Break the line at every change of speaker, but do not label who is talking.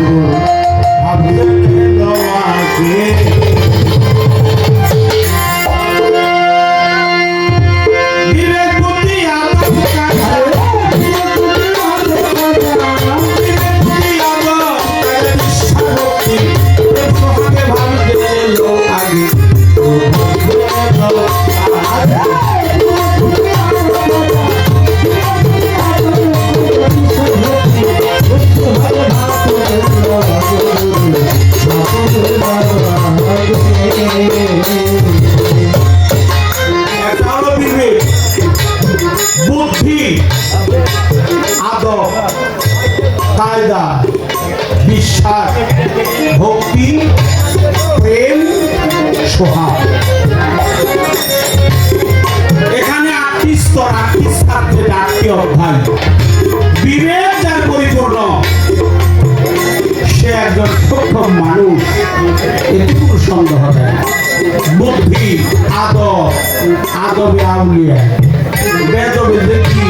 Guru. ভক্তি, প্রেম, সোহাগ। এখানে আটটি স্তর আটটি সাবজেক্ট আটটি অধ্যায় বিবেক যার পরিপূর্ণ, সে একজন সক্ষম মানুষ এটুকু সন্দেহ নেই। বুদ্ধি আদব আদবে আউলিয়া, বেদবে দেখি